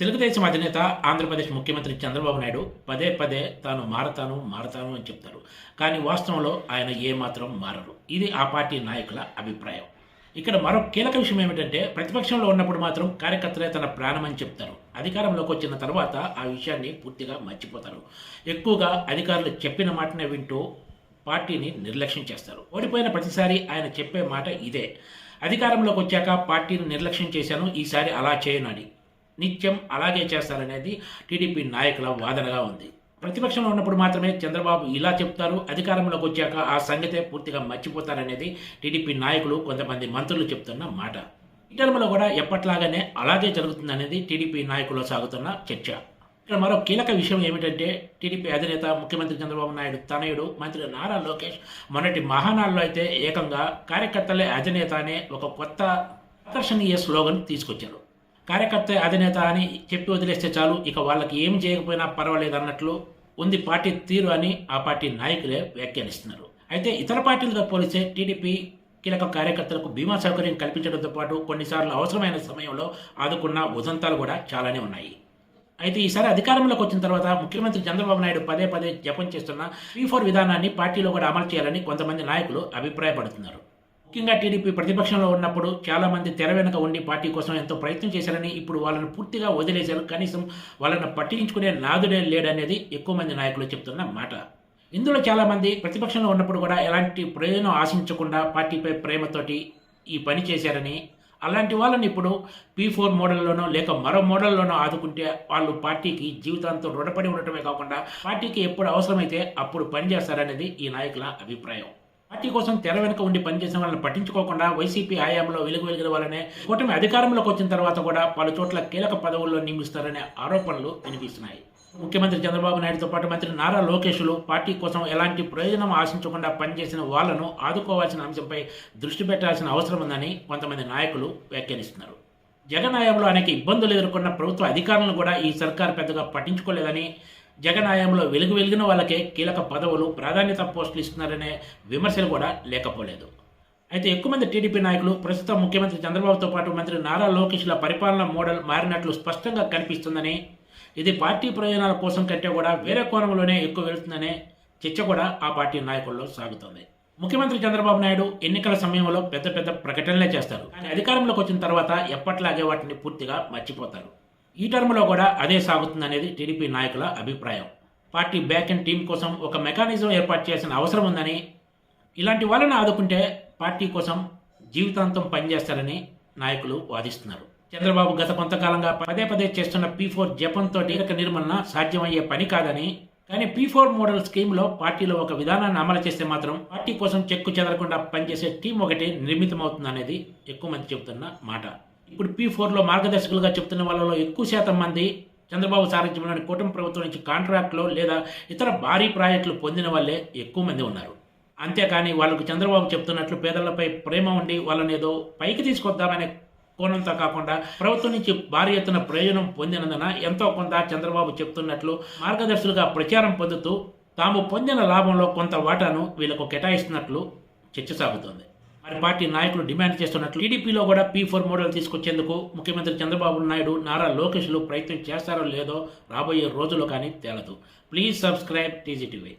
తెలుగుదేశం అధినేత ఆంధ్రప్రదేశ్ ముఖ్యమంత్రి చంద్రబాబు నాయుడు పదే పదే తాను మారతాను మారతాను అని చెప్తారు. కానీ వాస్తవంలో ఆయన ఏమాత్రం మారరు. ఇది ఆ పార్టీ నాయకుల అభిప్రాయం. ఇక్కడ మరో కీలక విషయం ఏమిటంటే ప్రతిపక్షంలో ఉన్నప్పుడు మాత్రం కార్యకర్తలే తన ప్రాణం అని చెప్తారు. అధికారంలోకి వచ్చిన తర్వాత ఆ విషయాన్ని పూర్తిగా మర్చిపోతారు. ఎక్కువగా అధికారులు చెప్పిన మాటనే వింటూ పార్టీని నిర్లక్ష్యం చేస్తారు. ఓడిపోయిన ప్రతిసారి ఆయన చెప్పే మాట ఇదే. అధికారంలోకి వచ్చాక పార్టీని నిర్లక్ష్యం చేశాను ఈసారి అలా చేయను అని. నిత్యం అలాగే చేస్తారనేది టీడీపీ నాయకుల వాదనగా ఉంది. ప్రతిపక్షంలో ఉన్నప్పుడు మాత్రమే చంద్రబాబు ఇలా చెప్తారు అధికారంలోకి వచ్చాక ఆ సంగతే పూర్తిగా మర్చిపోతారనేది టీడీపీ నాయకులు కొంతమంది మంత్రులు చెప్తున్న మాట. ఈ కూడా ఎప్పట్లాగానే అలాగే జరుగుతుందనేది టీడీపీ నాయకులు సాగుతున్న చర్చ. ఇక్కడ మరో కీలక విషయం ఏమిటంటే టీడీపీ అధినేత ముఖ్యమంత్రి చంద్రబాబు నాయుడు తనయుడు మంత్రి నారా లోకేష్ మొన్నటి మహానాడులో అయితే ఏకంగా కార్యకర్తలే అధినేత అనే ఒక కొత్త ఆకర్షణీయ స్లోగన్ తీసుకొచ్చారు. కార్యకర్త అధినేత అని చెప్పి వదిలేస్తే చాలు. ఇక వాళ్ళకి ఏం చేయకపోయినా పర్వాలేదు అన్నట్లు ఉంది పార్టీ తీరు అని ఆ పార్టీ నాయకులే వ్యాఖ్యానిస్తున్నారు. అయితే ఇతర పార్టీలతో పోలిస్తే టీడీపీ కీలక కార్యకర్తలకు బీమా సౌకర్యం కల్పించడంతో పాటు కొన్నిసార్లు అవసరమైన సమయంలో ఆదుకున్న ఉదంతాలు కూడా చాలానే ఉన్నాయి. అయితే ఈసారి అధికారంలోకి వచ్చిన తర్వాత ముఖ్యమంత్రి చంద్రబాబు నాయుడు పదే పదే జపం చేస్తున్న త్రీ ఫోర్ విధానాన్ని పార్టీలో కూడా అమలు చేయాలని కొంతమంది నాయకులు అభిప్రాయపడుతున్నారు. ముఖ్యంగా టీడీపీ ప్రతిపక్షంలో ఉన్నప్పుడు చాలా మంది తెర వెనుక ఉండి పార్టీ కోసం ఎంతో ప్రయత్నం చేశారని ఇప్పుడు వాళ్ళని పూర్తిగా వదిలేశారు. కనీసం వాళ్ళని పట్టించుకునే నాదుడే లేడనేది ఎక్కువ మంది నాయకులు చెప్తున్న మాట. ఇందులో చాలామంది ప్రతిపక్షంలో ఉన్నప్పుడు కూడా ఎలాంటి ప్రయోజనం ఆశించకుండా పార్టీపై ప్రేమతోటి ఈ పని చేశారని అలాంటి వాళ్ళని ఇప్పుడు పీ ఫోర్ మోడల్లోనో లేక మరో మోడల్లోనో ఆదుకుంటే వాళ్ళు పార్టీకి జీవితాంతం రుణపడి ఉండటమే కాకుండా పార్టీకి ఎప్పుడు అవసరమైతే అప్పుడు పనిచేస్తారనేది ఈ నాయకుల అభిప్రాయం. పార్టీ కోసం తెర వెనుక ఉండి పనిచేసిన వాళ్ళని పట్టించుకోకుండా వైసీపీ హయాంలో వెలుగు వెలిగిన వాళ్ళనే కూటమి అధికారంలోకి వచ్చిన తర్వాత కూడా పలు చోట్ల కీలక పదవుల్లో నియమిస్తారనే ఆరోపణలు వినిపిస్తున్నాయి. ముఖ్యమంత్రి చంద్రబాబు నాయుడుతో పాటు మంత్రి నారా లోకేష్లు పార్టీ కోసం ఎలాంటి ప్రయోజనం ఆశించకుండా పనిచేసిన వాళ్ళను ఆదుకోవాల్సిన అంశంపై దృష్టి పెట్టాల్సిన అవసరం ఉందని కొంతమంది నాయకులు వ్యాఖ్యానిస్తున్నారు. జగన్ హయాంలో అనేక ఇబ్బందులు ఎదుర్కొన్న ప్రభుత్వ అధికారులను కూడా ఈ సర్కార్ పెద్దగా పట్టించుకోలేదని జగన్ హయాంలో వెలుగు వెలిగిన వాళ్ళకే కీలక పదవులు ప్రాధాన్యత పోస్టులు ఇస్తున్నారనే విమర్శలు కూడా లేకపోలేదు. అయితే ఎక్కువ మంది టీడీపీ నాయకులు ప్రస్తుతం ముఖ్యమంత్రి చంద్రబాబుతో పాటు మంత్రి నారా లోకేష్ల పరిపాలన మోడల్ మారినట్లు స్పష్టంగా కనిపిస్తుందని ఇది పార్టీ ప్రయోజనాల కోసం కంటే కూడా వేరే కోణంలోనే ఎక్కువ వెళుతుందనే చర్చ కూడా ఆ పార్టీ నాయకుల్లో సాగుతోంది. ముఖ్యమంత్రి చంద్రబాబు నాయుడు ఎన్నికల సమయంలో పెద్ద పెద్ద ప్రకటనలే చేస్తారు. కానీ అధికారంలోకి వచ్చిన తర్వాత ఎప్పట్లాగే వాటిని పూర్తిగా మర్చిపోతారు. ఈ టర్మ్లో కూడా అదే సాగుతుందనేది టీడీపీ నాయకుల అభిప్రాయం. పార్టీ బ్యాక్ అండ్ టీం కోసం ఒక మెకానిజం ఏర్పాటు చేయాల్సిన అవసరం ఉందని ఇలాంటి వాళ్ళని ఆదుకుంటే పార్టీ కోసం జీవితాంతం పనిచేస్తారని నాయకులు వాదిస్తున్నారు. చంద్రబాబు గత కొంతకాలంగా పదే పదే చేస్తున్న పీ ఫోర్ జపంతో కీలక నిర్మలన సాధ్యమయ్యే పని కాదని కానీ పీ ఫోర్ మోడల్ స్కీమ్లో పార్టీలో ఒక విధానాన్ని అమలు చేస్తే మాత్రం పార్టీ కోసం చెక్కు చెదరకుండా పనిచేసే టీం ఒకటి నిర్మితమవుతుందనేది ఎక్కువ మంది చెబుతున్న మాట. ఇప్పుడు పీ ఫోర్లో మార్గదర్శకులుగా చెప్తున్న వాళ్ళలో ఎక్కువ శాతం మంది చంద్రబాబు సారథ్యంలోని కూటమి ప్రభుత్వం నుంచి కాంట్రాక్ట్లో లేదా ఇతర భారీ ప్రాజెక్టులు పొందిన వాళ్ళే ఎక్కువ మంది ఉన్నారు. అంతేకాని వాళ్ళకు చంద్రబాబు చెప్తున్నట్లు పేదలపై ప్రేమ ఉండి వాళ్ళని ఏదో పైకి తీసుకొద్దామనే కోణంతో కాకుండా ప్రభుత్వం నుంచి భారీ ఎత్తున ప్రయోజనం పొందినందున ఎంతో కొంత చంద్రబాబు చెప్తున్నట్లు మార్గదర్శులుగా ప్రచారం పొందుతూ తాము పొందిన లాభంలో కొంత వాటాను వీళ్ళకు కేటాయిస్తున్నట్లు చర్చ సాగుతోంది. మరి పార్టీ నాయకులు డిమాండ్ చేస్తున్నట్లు టీడీపీలో కూడా పీ ఫోర్ మోడల్ తీసుకొచ్చేందుకు ముఖ్యమంత్రి చంద్రబాబు నాయుడు నారా లోకేష్లు ప్రయత్నం చేస్తారో లేదో రాబోయే రోజులు కానీ తేలదు. Please subscribe TGTV